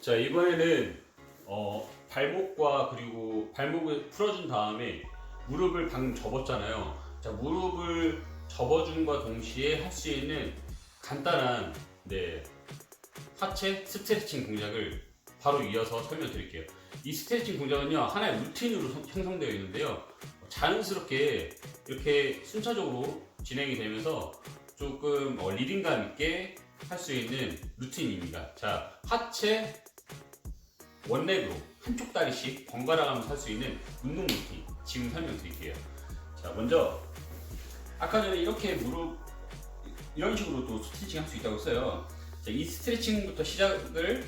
자 이번에는 어, 발목과 그리고 발목을 풀어준 다음에 무릎을 방금 접었잖아요. 자 무릎을 접어준과 동시에 할 수 있는 간단한 네 하체 스트레칭 동작을 바로 이어서 설명드릴게요. 이 스트레칭 동작은요 하나의 루틴으로 성- 형성되어 있는데요. 자연스럽게 이렇게 순차적으로 진행이 되면서 조금 어, 리듬감 있게 할 수 있는 루틴입니다. 자 하체 원렉으로 한쪽 다리씩 번갈아 가면서 할 수 있는 운동 루틴 지금 설명드릴게요. 자 먼저 아까 전에 이렇게 무릎 이런 식으로 또 스트레칭 할 수 있다고 했어요. 자, 이 스트레칭부터 시작을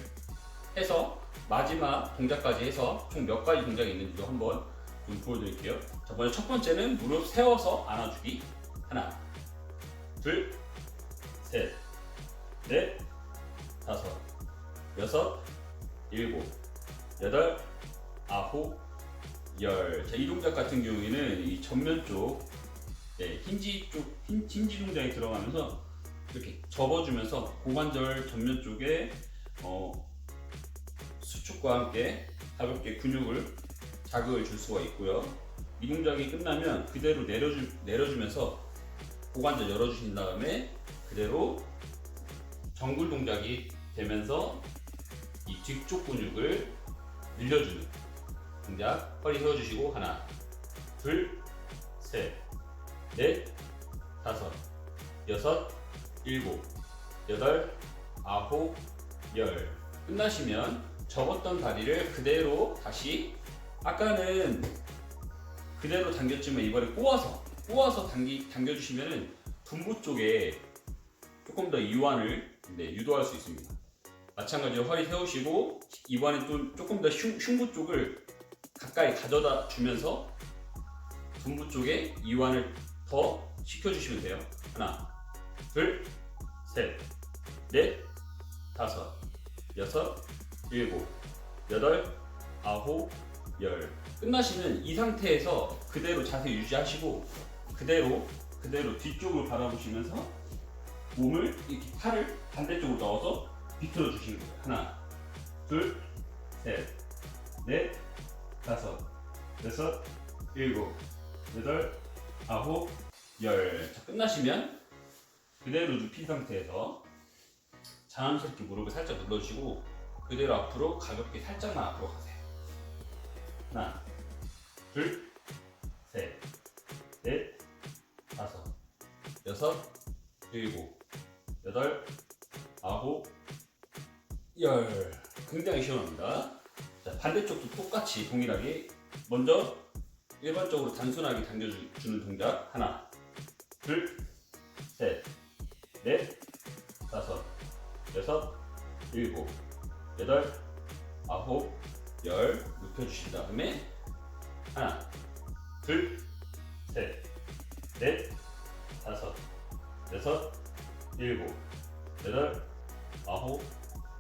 해서 마지막 동작까지 해서 총 몇 가지 동작이 있는지도 한번 좀 보여드릴게요. 자, 먼저 첫 번째는 무릎 세워서 안아주기. 하나, 둘, 셋, 넷, 다섯, 여섯, 일곱, 여덟, 아홉, 열. 자, 이 동작 같은 경우에는 이 전면 쪽, 네, 힌지 쪽, 힌, 힌지 동작이 들어가면서 이렇게 접어주면서 고관절 전면 쪽에 어, 수축과 함께 가볍게 근육을 자극을 줄 수가 있고요. 이 동작이 끝나면 그대로 내려주, 내려주면서 고관절 열어주신 다음에 그대로 정굴 동작이 되면서 이 뒤쪽 근육을 늘려주는 동작 허리 세워주시고 하나 둘셋넷 다섯 여섯 일곱 여덟 아홉 열 끝나시면 접었던 다리를 그대로 다시 아까는 그대로 당겼지만 이번에 꼬아서 꼬아서 당기, 당겨주시면은 둔부 쪽에 조금 더 이완을 네, 유도할 수 있습니다. 마찬가지로 허리 세우시고 이번에 또 조금 더 흉, 흉부 쪽을 가까이 가져다 주면서 둔부 쪽에 이완을 더 시켜주시면 돼요. 하나, 둘, 셋, 넷, 다섯, 여섯, 일곱, 여덟, 아홉, 열. 끝나시면 이 상태에서 그대로 자세 유지하시고 그대로 그대로 뒤쪽을 바라보시면서 몸을 이렇게 팔을 반대쪽으로 넣어서 비틀어 주시는 거예요. 하나, 둘, 셋, 넷, 다섯, 여섯, 일곱, 여덟, 아홉, 열. 자, 끝나시면 그대로 눕힌 상태에서 자연스럽게 무릎을 살짝 눌러주시고 그대로 앞으로 가볍게 살짝만 앞으로 가세요. 하나, 둘, 셋, 넷, 다섯, 여섯, 일곱, 여덟, 아홉, 열. 굉장히 시원합니다. 자, 반대쪽도 똑같이 동일하게 먼저 일반적으로 단순하게 당겨주는 동작 하나, 둘, 셋, 넷, 다섯, 여섯, 일곱, 여덟, 아홉, 열 눕혀주신 다음에 하나, 둘, 셋, 넷, 다섯, 여섯, 일곱, 여덟, 아홉,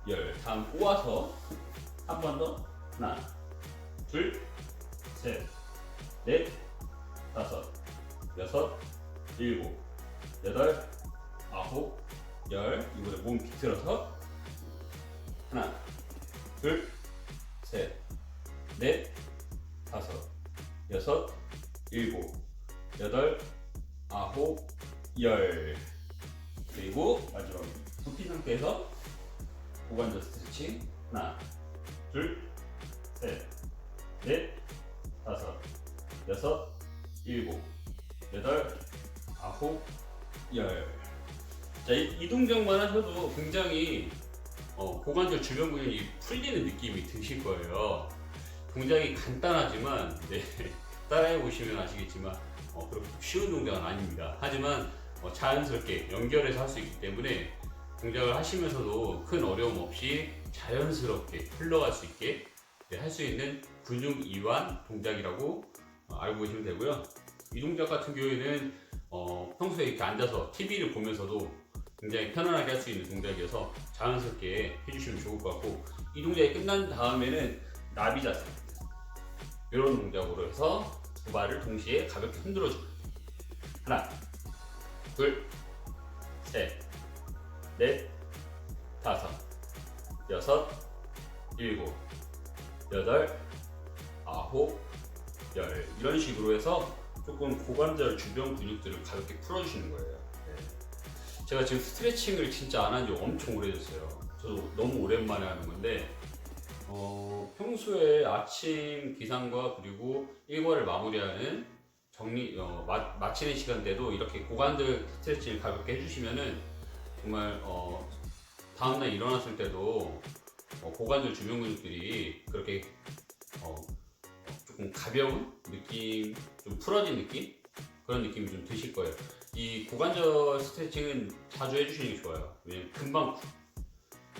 열. 다음 꼬아서 한 번 더. 하나, 둘, 셋, 넷, 다섯, 여섯, 일곱, 여덟, 아홉, 열. 이번에 몸 비틀어서 하나, 둘, 셋, 넷, 다섯, 여섯, 일곱, 여덟, 아홉, 열. 그리고 마지막 굽힌 상태에서 고관절 스트레칭 하나, 둘, 셋, 넷, 다섯, 여섯, 일곱, 여덟, 아홉, 열. 자, 이, 이 동작만 하셔도 굉장히 어, 고관절 주변 근육이 풀리는 느낌이 드실 거예요. 동작이 간단하지만 네, 따라해 보시면 아시겠지만 어, 그렇게 쉬운 동작은 아닙니다. 하지만 어, 자연스럽게 연결해서 할 수 있기 때문에 동작을 하시면서도 큰 어려움 없이 자연스럽게 흘러갈 수 있게 네, 할수 있는 근육 이완 동작이라고 어, 알고 계시면 되고요. 이 동작 같은 경우에는 어, 평소에 이렇게 앉아서 TV를 보면서도 굉장히 편안하게 할 수 있는 동작이어서 자연스럽게 해주시면 좋을 것 같고 이 동작이 끝난 다음에는 나비 자세 이런 동작으로 해서 두 발을 동시에 가볍게 흔들어 줍니다. 하나, 둘, 셋, 넷, 다섯, 여섯, 일곱, 여덟, 아홉, 열 이런 식으로 해서 조금 고관절 주변 근육들을 가볍게 풀어주시는 거예요. 네. 제가 지금 스트레칭을 진짜 안 한 지 엄청 오래됐어요. 저도 너무 오랜만에 하는 건데 어, 평소에 아침 기상과 그리고 일과를 마무리하는 정리 어, 마, 마치는 시간대도 이렇게 고관절 스트레칭을 가볍게 해주시면은 정말 어, 다음날 일어났을 때도 어, 고관절 주변 근육들이 그렇게 어, 조금 가벼운 느낌, 좀 풀어진 느낌 그런 느낌이 좀 드실 거예요. 이 고관절 스트레칭은 자주 해주시는 게 좋아요. 왜냐면 금방 구-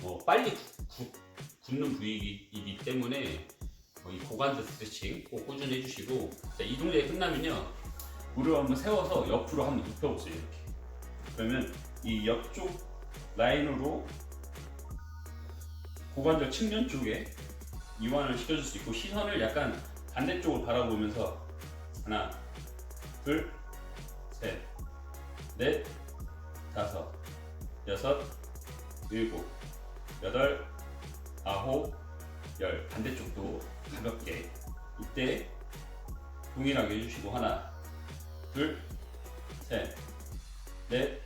어, 빨리 구- 구- 굳는 부위이기 때문에 어, 이 고관절 스트레칭 꼭 꾸준히 해주시고 자, 이 동작이 끝나면요 무릎 한번 세워서 옆으로 한번 눕혀보세요 이렇게 그러면 이 옆쪽 라인으로 고관절 측면 쪽에 이완을 시켜줄 수 있고 시선을 약간 반대쪽으로 바라보면서 하나 둘 셋 넷 다섯 여섯 일곱 여덟 아홉 열. 반대쪽도 가볍게 이때 동일하게 해주시고 하나 둘 셋 넷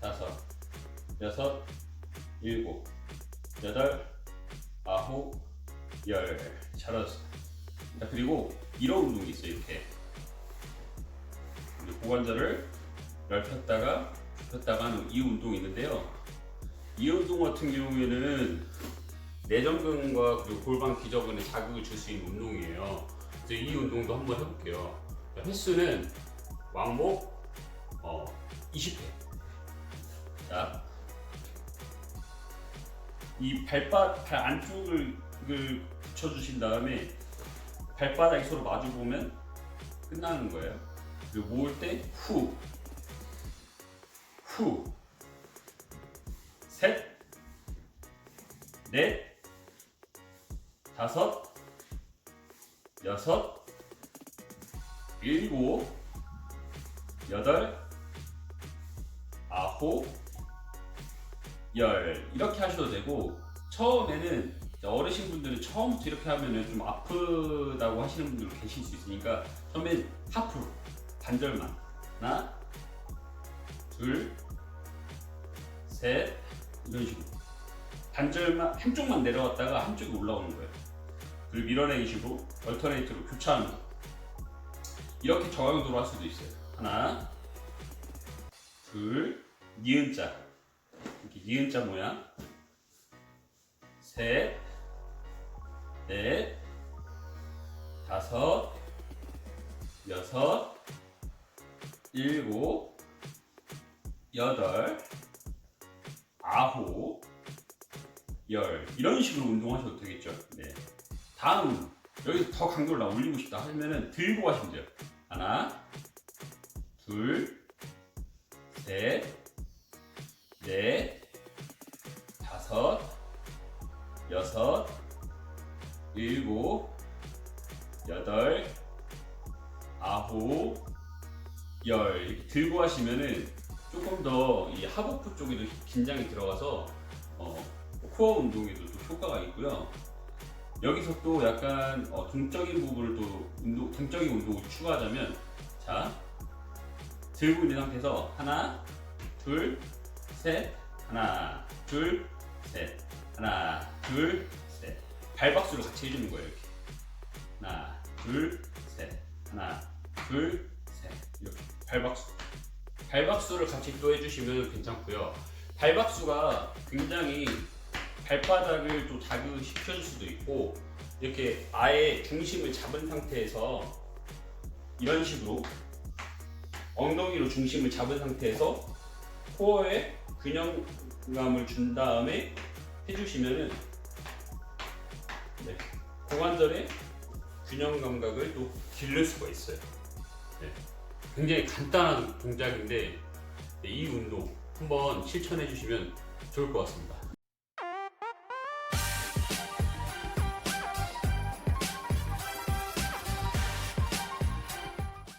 다섯 여섯 일곱 여덟 아홉 열 잘하셨습니다 자, 그리고 이런 운동이 있어요 이렇게 고관절을 넓혔다가 좁혔다가 하는 이 운동이 있는데요 이 운동 같은 경우에는 내전근과 그리고 골반 기저근에 자극을 줄 수 있는 운동이에요. 그래서 이 운동도 한번 해볼게요. 자, 횟수는 왕복 어, 20회. 자, 이 발바 발 안쪽을 을 붙여주신 다음에 발바닥이 서로 마주 보면 끝나는 거예요. 그리고 모을 때 후, 후, 셋, 넷, 다섯, 여섯, 일곱, 여덟, 아홉, 열 이렇게 하셔도 되고 처음에는 어르신분들은 처음부터 이렇게 하면은 좀 아프다고 하시는 분들 계실 수 있으니까 처음엔 하프로 반절만 하나, 둘, 셋 이런 식으로 반절만 한쪽만 내려갔다가 한쪽이 올라오는 거예요. 그리고 밀어내기 식으로 얼터네이트로 교차하는 거. 이렇게 저강도로 할 수도 있어요. 하나, 둘, 니은자 이렇게 니은자 모양. 셋, 넷, 다섯, 여섯, 일곱, 여덟, 아홉, 열 이런 식으로 운동하셔도 되겠죠. 네. 다음 여기 더 강도를 나 올리고 싶다 하면은 들고 하시면 돼요. 하나, 둘, 셋, 넷, 다섯, 여섯, 일곱, 여덟, 아홉, 열 들고 하시면은 조금 더 이 하복부 쪽에도 긴장이 들어가서 어, 코어 운동에도 또 효과가 있고요. 여기서 또 약간 어, 동적인 부분을 또 운동, 동적인 운동을 추가하자면 자 들고 있는 상태에서 하나, 둘, 셋, 하나, 둘, 셋, 하나, 둘, 셋 발박수를 같이 해주는 거예요. 이렇게 하나, 둘, 셋, 하나, 둘, 셋 이렇게 발박수. 발박수를 같이 또 해주시면 괜찮고요. 발박수가 굉장히 발바닥을 또 자극시켜줄 수도 있고 이렇게 아예 중심을 잡은 상태에서 이런 식으로 엉덩이로 중심을 잡은 상태에서 코어에 균형감을 준 다음에 해주시면은 네, 고관절의 균형 감각을 또 기를 수가 있어요. 네, 굉장히 간단한 동작인데 네, 이 운동 한번 실천해 주시면 좋을 것 같습니다.